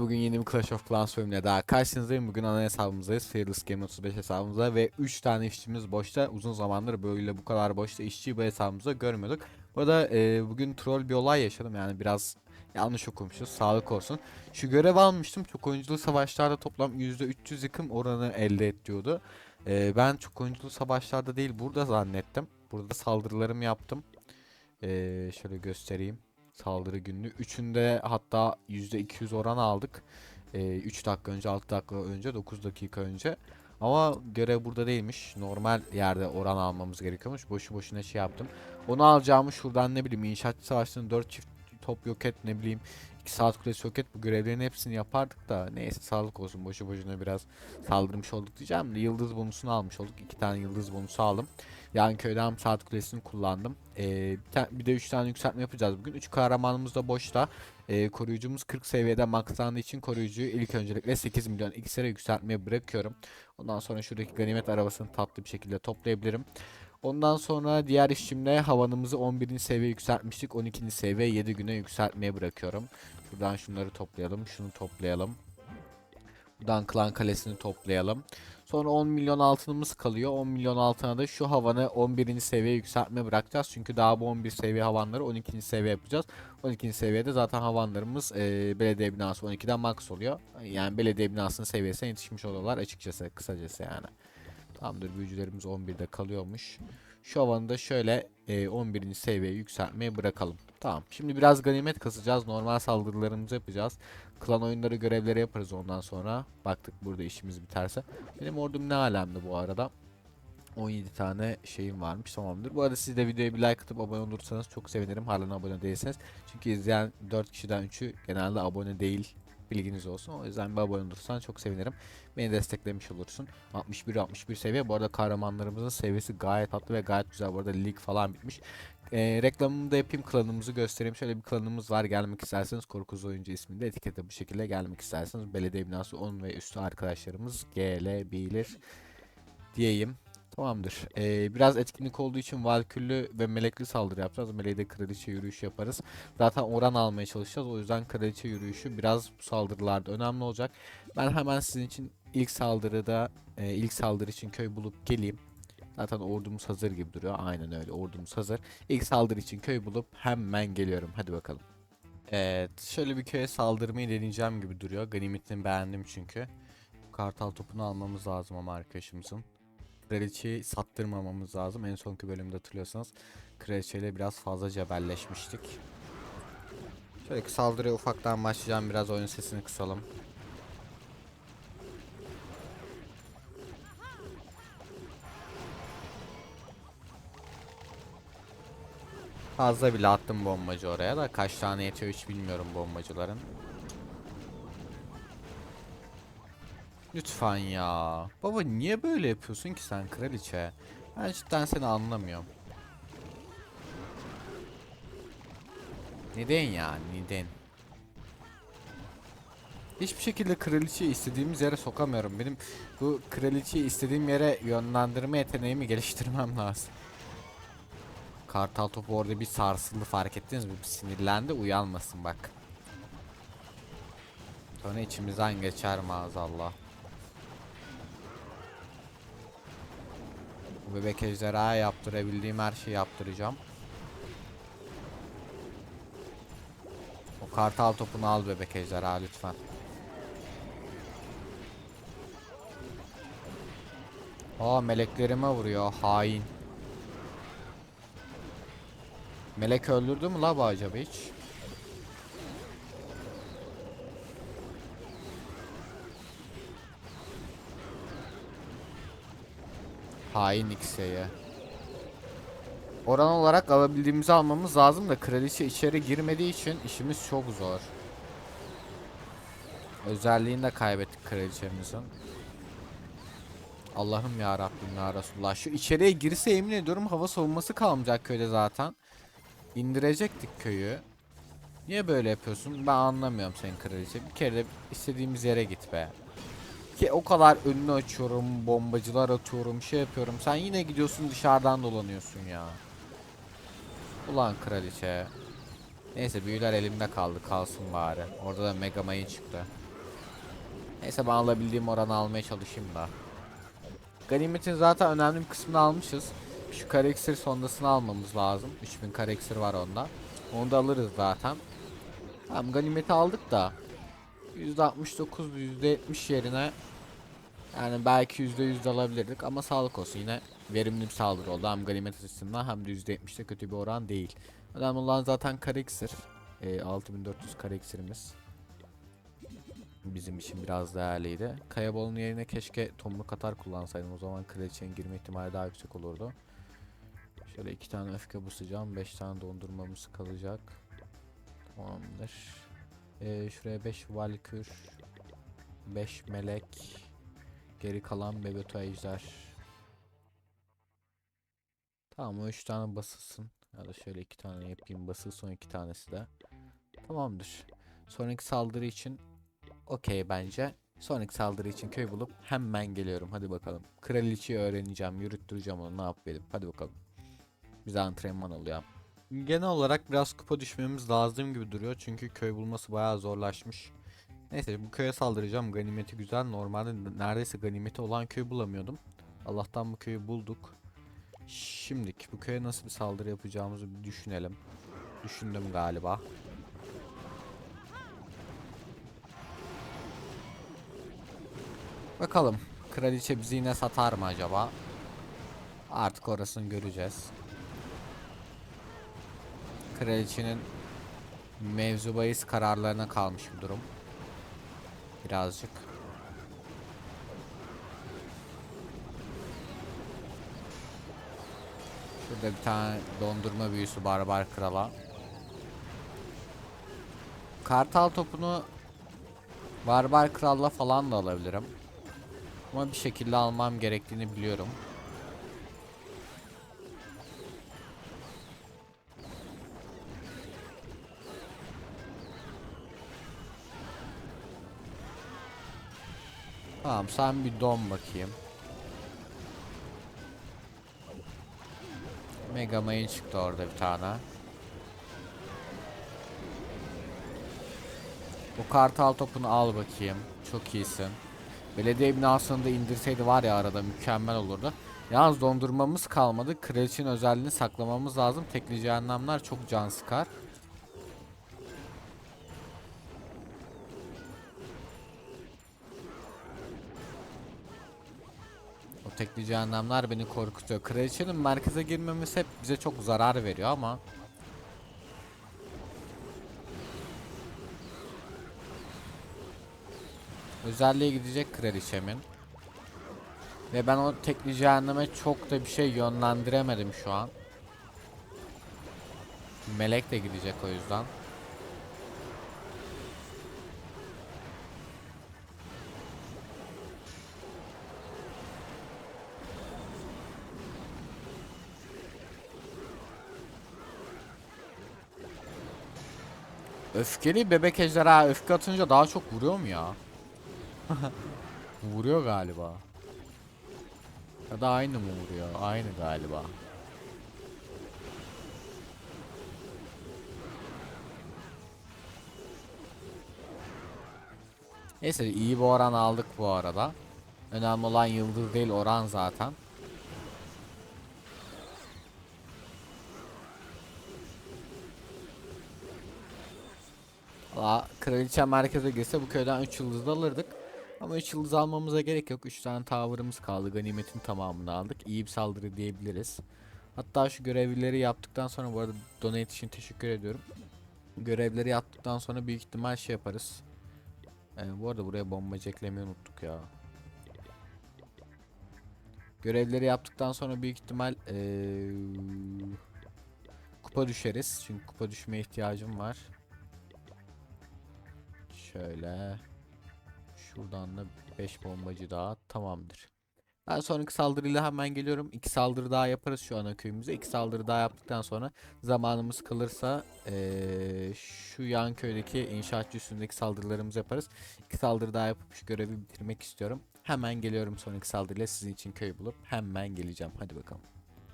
Bugün yeni bir Clash of Clans bölümüne daha karşınızdayım. Bugün ana hesabımızdayız. Fearless Game 35 hesabımızda ve 3 tane işçimiz boşta. Uzun zamandır böyle bu kadar boşta işçiyi bu hesabımızda görmüyorduk. Bu arada e, bugün troll bir olay yaşadım. Yani biraz yanlış okumuşuz. Sağlık olsun. Şu görev almıştım. Çok oyunculu savaşlarda toplam %300 yıkım oranı elde et. E, ben çok oyunculu savaşlarda değil burada zannettim. Burada saldırılarımı yaptım. E, şöyle göstereyim saldırı günlüğü. Üçünde hatta %200 oran aldık. Ee, 3 dakika önce, 6 dakika önce, 9 dakika önce. Ama görev burada değilmiş. Normal yerde oran almamız gerekiyormuş. Boşu boşuna şey yaptım. Onu alacağımı şuradan ne bileyim inşaatçı savaşlarının 4 çift top yok et ne bileyim 2 saat kulesi yok et bu görevlerin hepsini yapardık da neyse sağlık olsun boşu boşuna biraz saldırmış olduk diyeceğim de yıldız bonusunu almış olduk. 2 tane yıldız bonusu aldım. Yani köyden saat kulesini kullandım. Ee, bir, de 3 tane yükseltme yapacağız bugün. 3 kahramanımız da boşta. Ee, koruyucumuz 40 seviyede maxlandığı için koruyucuyu ilk öncelikle 8 milyon iksire yükseltmeye bırakıyorum. Ondan sonra şuradaki ganimet arabasını tatlı bir şekilde toplayabilirim. Ondan sonra diğer işçimle havanımızı 11. seviye yükseltmiştik. 12. seviye 7 güne yükseltmeye bırakıyorum. Şuradan şunları toplayalım. Şunu toplayalım. Buradan klan kalesini toplayalım. Sonra 10 milyon altınımız kalıyor. 10 milyon altına da şu havanı 11. seviye yükseltme bırakacağız. Çünkü daha bu 11 seviye havanları 12. seviye yapacağız. 12. seviyede zaten havanlarımız e, belediye binası 12'den max oluyor. Yani belediye binasının seviyesine yetişmiş oluyorlar açıkçası kısacası yani. Tamamdır büyücülerimiz 11'de kalıyormuş. Şu havanı da şöyle e, 11. seviyeye yükseltmeye bırakalım. Tamam. Şimdi biraz ganimet kasacağız. Normal saldırılarımızı yapacağız. Klan oyunları görevleri yaparız ondan sonra. Baktık burada işimiz biterse. Benim ordum ne alemde bu arada. 17 tane şeyim varmış tamamdır. Bu arada siz de videoya bir like atıp abone olursanız çok sevinirim. Halen abone değilseniz. Çünkü izleyen 4 kişiden 3'ü genelde abone değil. Bilginiz olsun. O yüzden bir abone olursan çok sevinirim. Beni desteklemiş olursun. 61-61 seviye. Bu arada kahramanlarımızın seviyesi gayet tatlı ve gayet güzel. Bu arada lig falan bitmiş. Ee, reklamımı da yapayım. Klanımızı göstereyim. Şöyle bir klanımız var. Gelmek isterseniz Korkuz Oyuncu isminde etikete bu şekilde gelmek isterseniz belediye binası 10 ve üstü arkadaşlarımız gelebilir diyeyim. Tamamdır. Ee, biraz etkinlik olduğu için valküllü ve melekli saldırı yapacağız. Meleğe de kraliçe yürüyüşü yaparız. Zaten oran almaya çalışacağız. O yüzden kraliçe yürüyüşü biraz bu saldırılarda önemli olacak. Ben hemen sizin için ilk saldırıda e, ilk saldırı için köy bulup geleyim. Zaten ordumuz hazır gibi duruyor. Aynen öyle ordumuz hazır. İlk saldırı için köy bulup hemen geliyorum. Hadi bakalım. Evet şöyle bir köye saldırmayı deneyeceğim gibi duruyor. Ganimetini beğendim çünkü. Kartal topunu almamız lazım ama arkadaşımızın. Kraliçeyi sattırmamamız lazım. En sonki bölümde hatırlıyorsanız kraliçeyle biraz fazla cebelleşmiştik. Şöyle saldırıya ufaktan başlayacağım. Biraz oyun sesini kısalım. Fazla bile attım bombacı oraya da kaç tane yetiyor hiç bilmiyorum bombacıların. Lütfen ya. Baba niye böyle yapıyorsun ki sen kraliçe? Ben cidden seni anlamıyorum. Neden ya? Neden? Hiçbir şekilde kraliçeyi istediğimiz yere sokamıyorum. Benim bu kraliçeyi istediğim yere yönlendirme yeteneğimi geliştirmem lazım. Kartal topu orada bir sarsıldı fark ettiniz mi? Bir sinirlendi uyanmasın bak. Sonra içimizden geçer maazallah. Bebek ejderha yaptırabildiğim her şeyi yaptıracağım. O kartal topunu al bebek ejderha lütfen. Aa meleklerime vuruyor hain. Melek öldürdü mü la bu acaba hiç? Hain X'ye. Oran olarak alabildiğimizi almamız lazım da kraliçe içeri girmediği için işimiz çok zor. Özelliğini de kaybettik kraliçemizin. Allah'ım ya Rabbim ya Resulullah. Şu içeriye girse yemin ediyorum hava savunması kalmayacak köyde zaten. İndirecektik köyü. Niye böyle yapıyorsun? Ben anlamıyorum senin kraliçe. Bir kere de istediğimiz yere git be. Ki o kadar önünü açıyorum, bombacılar atıyorum, şey yapıyorum. Sen yine gidiyorsun dışarıdan dolanıyorsun ya. Ulan kraliçe. Neyse büyüler elimde kaldı, kalsın bari. Orada da Mega Mayın çıktı. Neyse ben alabildiğim oranı almaya çalışayım da. Ganimetin zaten önemli bir kısmını almışız. Şu kare iksir sondasını almamız lazım. 3000 kare iksir var onda. Onu da alırız zaten. Tamam ganimeti aldık da %69 %70 yerine yani belki %100 de alabilirdik ama sağlık olsun yine verimli bir saldırı oldu. Hem ganimet açısından hem de %70'de kötü bir oran değil. Önemli olan zaten kare. Ee, 6400 kare iksirimiz. Bizim için biraz değerliydi. Kayabolun yerine keşke tomruk atar kullansaydım. O zaman kraliçenin girme ihtimali daha yüksek olurdu. Şöyle iki tane öfke basacağım. Beş tane dondurmamız kalacak. Tamamdır. Ee, şuraya 5 valkür. 5 melek. Geri kalan bebeto ejder. Tamam o 3 tane basılsın. Ya da şöyle iki tane yapayım basılsın iki tanesi de. Tamamdır. Sonraki saldırı için okey bence. Sonraki saldırı için köy bulup hemen geliyorum. Hadi bakalım. Kraliçeyi öğreneceğim. Yürüttüreceğim onu. Ne yap benim. Hadi bakalım. Bize antrenman alıyor. Genel olarak biraz kupa düşmemiz lazım gibi duruyor. Çünkü köy bulması bayağı zorlaşmış. Neyse bu köye saldıracağım. Ganimeti güzel. Normalde neredeyse ganimeti olan köy bulamıyordum. Allah'tan bu köyü bulduk. Şimdilik bu köye nasıl bir saldırı yapacağımızı bir düşünelim. Düşündüm galiba. Bakalım. Kraliçe bizi yine satar mı acaba? Artık orasını göreceğiz. Kraliçenin mevzu bahis kararlarına kalmış bir durum. Birazcık. Şurada bir tane dondurma büyüsü barbar krala. Kartal topunu barbar kralla falan da alabilirim. Ama bir şekilde almam gerektiğini biliyorum. Tamam sen bir don bakayım. Mega Mayın çıktı orada bir tane. Bu kartal topunu al bakayım. Çok iyisin. Belediye binasını da indirseydi var ya arada mükemmel olurdu. Yalnız dondurmamız kalmadı. Kraliçenin özelliğini saklamamız lazım. Tekli cehennemler çok can sıkar. Tekli cehennemler beni korkutuyor. Kraliçenin merkeze girmemesi hep bize çok zarar veriyor ama Özelliğe gidecek kraliçemin. Ve ben o tekli cehenneme çok da bir şey yönlendiremedim şu an. Melek de gidecek o yüzden. Öfkeli bebek ejderha öfke atınca daha çok vuruyor mu ya? Vuruyor galiba. Ya da aynı mı vuruyor? Aynı galiba. Neyse iyi bir oran aldık bu arada. Önemli olan yıldız değil oran zaten. Kraliçe merkeze girse bu köyden 3 yıldız alırdık. Ama 3 yıldız almamıza gerek yok. 3 tane tower'ımız kaldı. Ganimetin tamamını aldık. İyi bir saldırı diyebiliriz. Hatta şu görevleri yaptıktan sonra bu arada donate için teşekkür ediyorum. Görevleri yaptıktan sonra büyük ihtimal şey yaparız. Ee, bu arada buraya bombacı eklemeyi unuttuk ya. Görevleri yaptıktan sonra büyük ihtimal ee, kupa düşeriz. Çünkü kupa düşmeye ihtiyacım var. Şöyle. Şuradan da 5 bombacı daha tamamdır. Ben sonraki saldırıyla hemen geliyorum. İki saldırı daha yaparız şu ana köyümüze. İki saldırı daha yaptıktan sonra zamanımız kalırsa eee, şu yan köydeki inşaatçı üstündeki saldırılarımızı yaparız. İki saldırı daha yapıp şu görevi bitirmek istiyorum. Hemen geliyorum sonraki saldırıyla sizin için köy bulup hemen geleceğim. Hadi bakalım.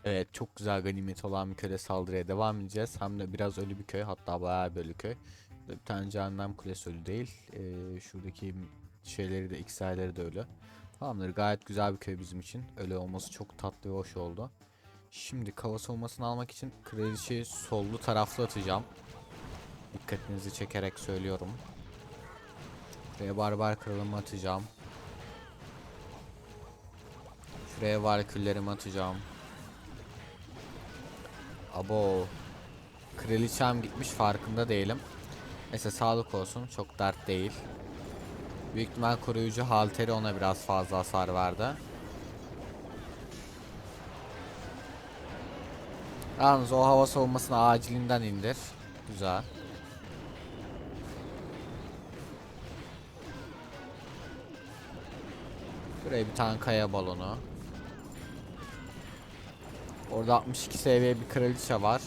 Evet çok güzel ganimet olan bir köyde saldırıya devam edeceğiz. Hem de biraz ölü bir köy hatta bayağı bir ölü köy. Bir tane cehennem kulesi ölü değil. Ee, şuradaki şeyleri de XR'leri de öyle. Tamamdır gayet güzel bir köy bizim için. Öyle olması çok tatlı ve hoş oldu. Şimdi kava savunmasını almak için kraliçeyi sollu taraflı atacağım. Dikkatinizi çekerek söylüyorum. Buraya barbar kralımı atacağım. Şuraya varküllerimi atacağım. Abo. Kraliçem gitmiş farkında değilim. Neyse sağlık olsun çok dert değil. Büyük ihtimal koruyucu halteri ona biraz fazla hasar verdi. Yalnız o hava savunmasını acilinden indir. Güzel. Şuraya bir tane kaya balonu. Orada 62 seviye bir kraliçe var.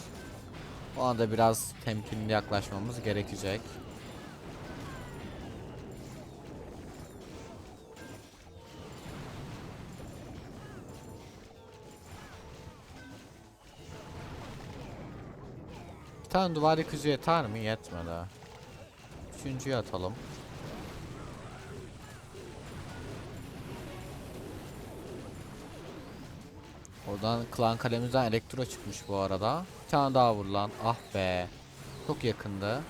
Ona da biraz temkinli yaklaşmamız gerekecek. Bir tane duvar yıkıcı yeter mi? Yetmedi. Üçüncüyü atalım. Oradan klan kalemizden elektro çıkmış bu arada. Bir tane daha vur lan. Ah be. Çok yakındı.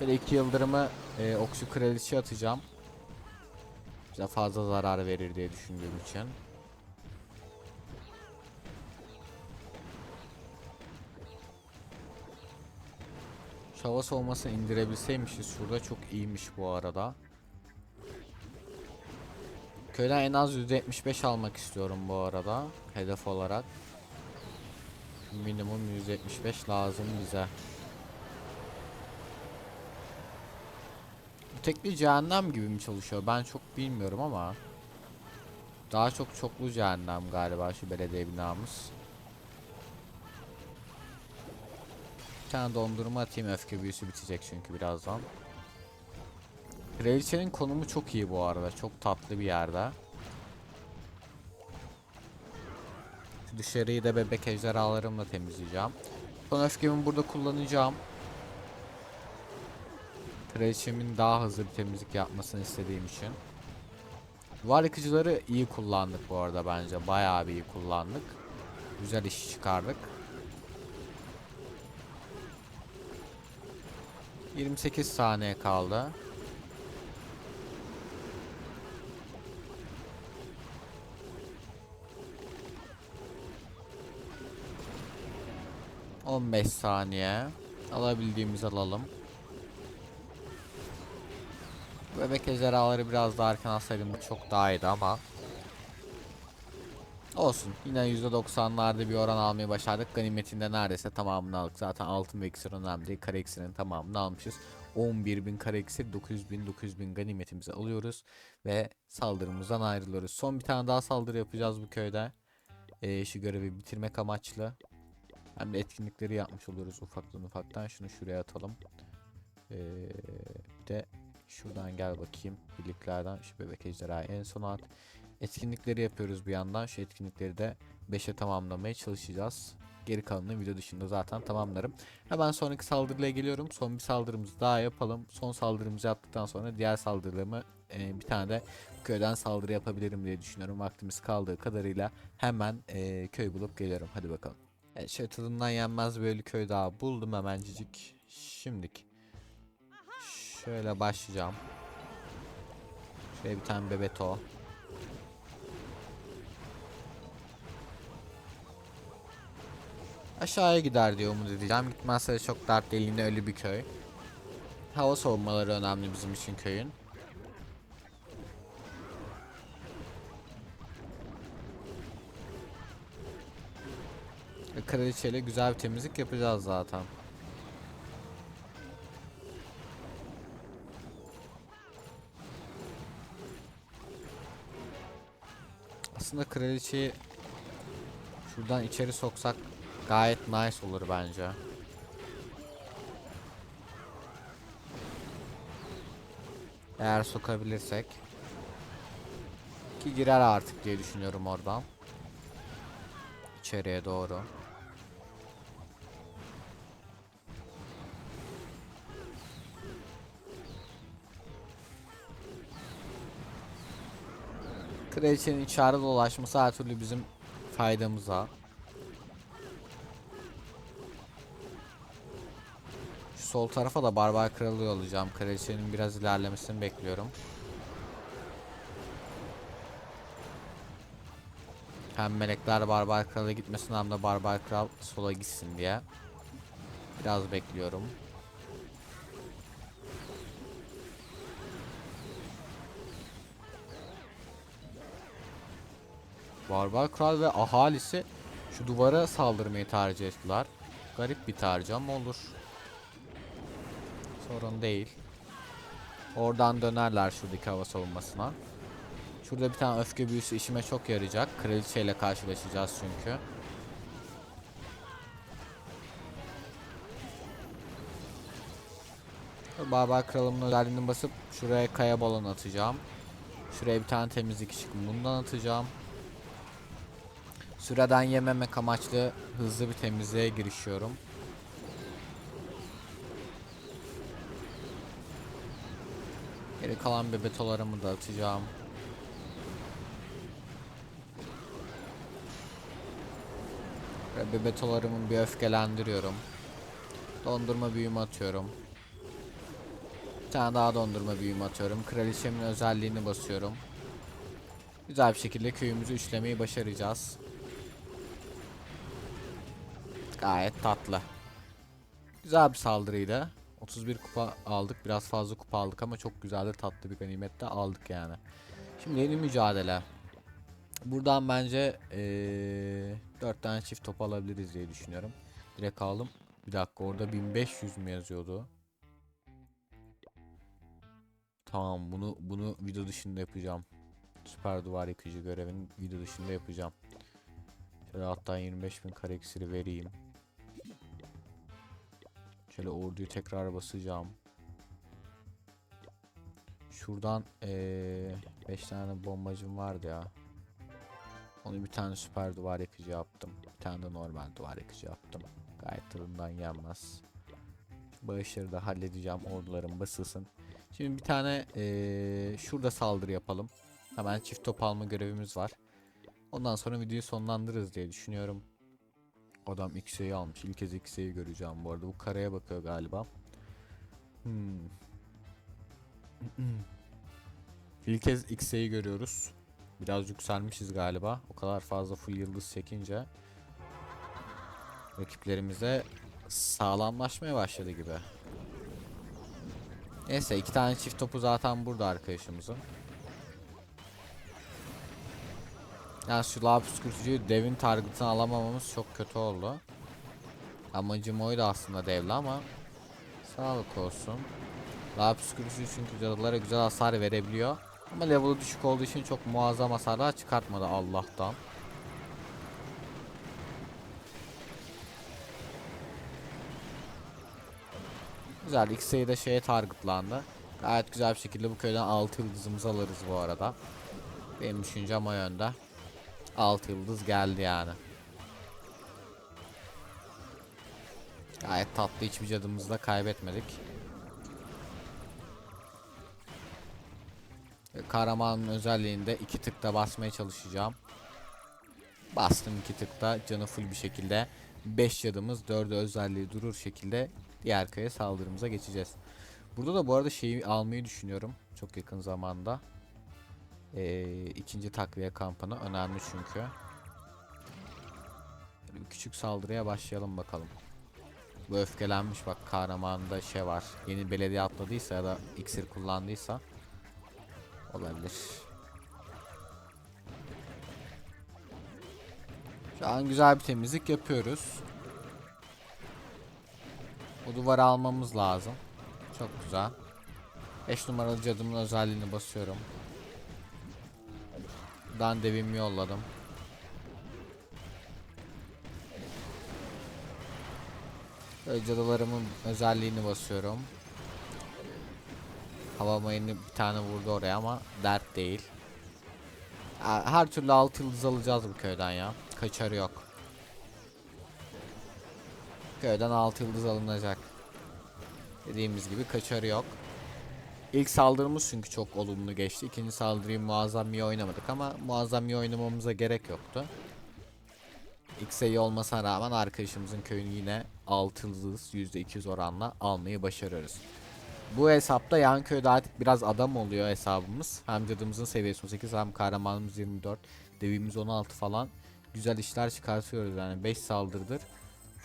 Böyle iki yıldırımı e, oksu kraliçe atacağım. Bize fazla zarar verir diye düşündüğüm için. Şu hava indirebilseymişiz şurada çok iyiymiş bu arada. Köyden en az %75 almak istiyorum bu arada. Hedef olarak. Minimum %75 lazım bize. Bu tekli cehennem gibi mi çalışıyor? Ben çok bilmiyorum ama. Daha çok çoklu cehennem galiba şu belediye binamız. Bir tane dondurma atayım öfke büyüsü bitecek çünkü birazdan. Kraliçenin konumu çok iyi bu arada. Çok tatlı bir yerde. Şu dışarıyı da bebek ejderhalarımla temizleyeceğim. Son öfkemi burada kullanacağım. Kraliçemin daha hızlı bir temizlik yapmasını istediğim için. Duvar yıkıcıları iyi kullandık bu arada bence. Bayağı bir iyi kullandık. Güzel iş çıkardık. 28 saniye kaldı. On beş saniye. Alabildiğimizi alalım. Bebek ejderhaları biraz daha erken alsaydım çok daha iyiydi ama Olsun. Yine %90'larda bir oran almayı başardık. Ganimetinde neredeyse tamamını aldık. Zaten altın ve iksir önemli değil. Kare iksirin tamamını almışız. 11.000 kare iksir 900.000 900.000 ganimetimizi alıyoruz. Ve saldırımızdan ayrılıyoruz. Son bir tane daha saldırı yapacağız bu köyde. Ee, şu görevi bitirmek amaçlı. Hem de etkinlikleri yapmış oluruz ufaktan ufaktan. Şunu şuraya atalım. Ee, bir de şuradan gel bakayım. Birliklerden şu bebek ejderhayı en sona at. Etkinlikleri yapıyoruz bir yandan. Şu etkinlikleri de 5'e tamamlamaya çalışacağız. Geri kalanını video dışında zaten tamamlarım. Hemen sonraki saldırıya geliyorum. Son bir saldırımızı daha yapalım. Son saldırımızı yaptıktan sonra diğer saldırılarımı e, bir tane de köyden saldırı yapabilirim diye düşünüyorum. Vaktimiz kaldığı kadarıyla hemen e, köy bulup geliyorum. Hadi bakalım. Evet, şöyle tadından yenmez böyle köy daha buldum hemencik. Şimdik. Şöyle başlayacağım. Şöyle bir tane bebeto. Aşağıya gider diye umut edeceğim. Gitmezse çok dert değil yine ölü bir köy. Hava savunmaları önemli bizim için köyün. Kraliçeyle güzel bir temizlik yapacağız zaten. Aslında kraliçeyi şuradan içeri soksak gayet nice olur bence. Eğer sokabilirsek. Ki girer artık diye düşünüyorum oradan. İçeriye doğru. Kraliçenin içeride dolaşması her türlü bizim faydamıza. Şu sol tarafa da barbar kralı yollayacağım. Kraliçenin biraz ilerlemesini bekliyorum. Hem melekler barbar krala gitmesin hem de barbar kral sola gitsin diye. Biraz bekliyorum. Barbar kral ve ahalisi şu duvara saldırmayı tercih ettiler. Garip bir tercih ama olur. Sorun değil. Oradan dönerler şuradaki hava savunmasına. Şurada bir tane öfke büyüsü işime çok yarayacak. Kraliçeyle karşılaşacağız çünkü. Barbar kralımın özelliğini basıp şuraya kaya balon atacağım. Şuraya bir tane temizlik ışık bundan atacağım. Süreden yememek amaçlı hızlı bir temizliğe girişiyorum. Geri kalan bebetolarımı da atacağım. Ve bebetolarımı bir öfkelendiriyorum. Dondurma büyümü atıyorum. Bir tane daha dondurma büyümü atıyorum. Kraliçemin özelliğini basıyorum. Güzel bir şekilde köyümüzü üçlemeyi başaracağız. Gayet tatlı. Güzel bir saldırıydı. 31 kupa aldık. Biraz fazla kupa aldık ama çok güzel de tatlı bir ganimet de aldık yani. Şimdi yeni mücadele. Buradan bence ee, 4 tane çift top alabiliriz diye düşünüyorum. Direkt aldım. Bir dakika orada 1500 mü yazıyordu? Tamam bunu bunu video dışında yapacağım. Süper duvar yıkıcı görevini video dışında yapacağım. Şöyle hatta 25.000 kare iksiri vereyim. Şöyle orduyu tekrar basacağım. Şuradan 5 tane bombacım vardı ya. Onu bir tane süper duvar yıkıcı yaptım. Bir tane de normal duvar yıkıcı yaptım. Gayet tadından yenmez. Bağışları da halledeceğim. Ordularım basılsın. Şimdi bir tane eee, şurada saldırı yapalım. Hemen çift top alma görevimiz var. Ondan sonra videoyu sonlandırırız diye düşünüyorum. Adam X'yi almış. İlk kez X'yi göreceğim bu arada. Bu karaya bakıyor galiba. Hmm. İlk kez X'yi görüyoruz. Biraz yükselmişiz galiba. O kadar fazla full yıldız çekince rakiplerimize sağlamlaşmaya başladı gibi. Neyse iki tane çift topu zaten burada arkadaşımızın. Yani şu lava püskürtücüyü devin target'ını alamamamız çok kötü oldu. Amacım oydu aslında devle ama sağlık olsun. Lava püskürtücü çünkü cadılara güzel hasar verebiliyor. Ama level'ı düşük olduğu için çok muazzam hasarlar çıkartmadı Allah'tan. Güzel ilk sayıda şeye targetlandı. Gayet güzel bir şekilde bu köyden 6 yıldızımızı alırız bu arada. Benim düşüncem o yönde. 6 yıldız geldi yani. Gayet tatlı hiçbir cadımızı da kaybetmedik. Kahramanın özelliğinde iki tıkta basmaya çalışacağım. Bastım iki tıkta canı full bir şekilde 5 cadımız 4'e özelliği durur şekilde diğer köye saldırımıza geçeceğiz. Burada da bu arada şeyi almayı düşünüyorum çok yakın zamanda. Ee, ikinci takviye kampını önemli çünkü. Küçük saldırıya başlayalım bakalım. Bu öfkelenmiş bak kahramanında şey var. Yeni belediye atladıysa ya da iksir kullandıysa olabilir. Şu an güzel bir temizlik yapıyoruz. O duvarı almamız lazım. Çok güzel. 5 numaralı cadımın özelliğini basıyorum. Dan devimi yolladım. Böyle cadılarımın özelliğini basıyorum. Hava mayını bir tane vurdu oraya ama dert değil. Her türlü altı yıldız alacağız bu köyden ya. Kaçarı yok. Köyden altı yıldız alınacak. Dediğimiz gibi kaçarı yok. İlk saldırımız çünkü çok olumlu geçti. İkinci saldırıyı muazzam iyi oynamadık ama muazzam iyi oynamamıza gerek yoktu. X'e olmasına rağmen arkadaşımızın köyünü yine 6 hız %200 oranla almayı başarıyoruz. Bu hesapta yan köyde artık biraz adam oluyor hesabımız. Hem cadımızın seviyesi 18 hem kahramanımız 24. Devimiz 16 falan. Güzel işler çıkartıyoruz yani 5 saldırıdır.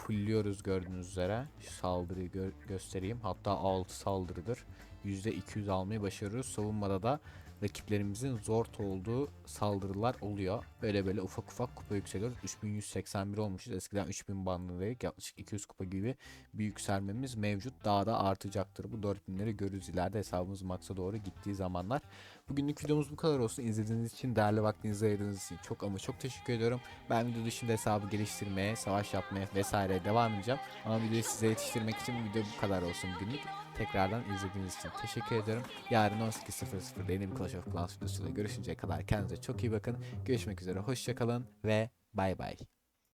Fullliyoruz gördüğünüz üzere. Şu saldırıyı gö- göstereyim. Hatta 6 saldırıdır. %200 almayı başarıyoruz. Savunmada da rakiplerimizin zor olduğu saldırılar oluyor. Böyle böyle ufak ufak kupa yükseliyoruz. 3181 olmuşuz. Eskiden 3000 bandındaydık. Yaklaşık 200 kupa gibi bir yükselmemiz mevcut. Daha da artacaktır. Bu 4000'leri görürüz ileride hesabımız maksa doğru gittiği zamanlar. Bugünlük videomuz bu kadar olsun. İzlediğiniz için, değerli vaktinizi ayırdığınız için çok ama çok teşekkür ediyorum. Ben video dışında hesabı geliştirmeye, savaş yapmaya vesaire devam edeceğim. Ama videoyu size yetiştirmek için video bu kadar olsun bugünlük. Tekrardan izlediğiniz için teşekkür ediyorum. Yarın 18.00'da yeni bir Clash of Clans videosuyla görüşünceye kadar kendinize çok iyi bakın. Görüşmek üzere, hoşçakalın ve bay bay.